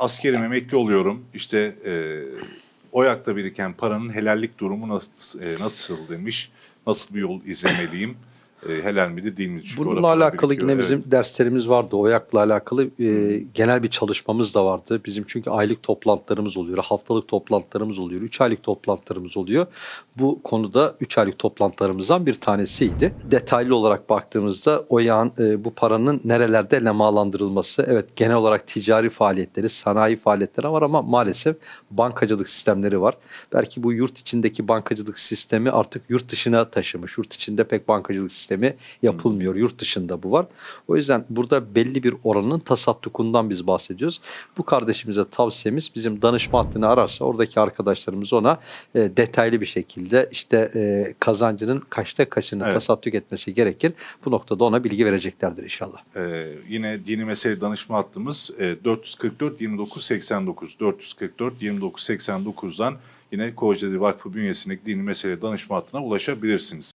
askerim emekli oluyorum. İşte e, OYAK'ta biriken paranın helallik durumu nasıl, e, nasıl demiş. Nasıl bir yol izlemeliyim? E, helal midir değil midir? Çünkü Bununla alakalı birikiyor. yine bizim Evet. derslerimiz vardı. OYAK'la alakalı e, genel bir çalışmamız da vardı. Bizim çünkü aylık toplantılarımız oluyor, haftalık toplantılarımız oluyor, 3 aylık toplantılarımız oluyor. Bu konuda 3 aylık toplantılarımızdan bir tanesiydi. Detaylı olarak baktığımızda OYAK'ın e, bu paranın nerelerde lemalandırılması, evet genel olarak ticari faaliyetleri, sanayi faaliyetleri var ama maalesef bankacılık sistemleri var. Belki bu yurt içindeki bankacılık sistemi artık yurt dışına taşımış. Yurt içinde pek bankacılık sistemi yapılmıyor. Yurt dışında bu var. O yüzden burada belli bir oranın tasattukundan biz bahsediyoruz. Bu kardeşimize tavsiyemiz bizim danışma hattını ararsa oradaki arkadaşlarımız ona e, detaylı bir şekilde işte e, kazancının kaçta kaçını Evet. tasadduk etmesi gerekir. Bu noktada ona bilgi vereceklerdir inşallah. Ee, yine dini mesele danışma hattımız e, 444 29 89 444 29 89'dan yine Kocaeli Vakfı bünyesindeki dini mesele danışma hattına ulaşabilirsiniz.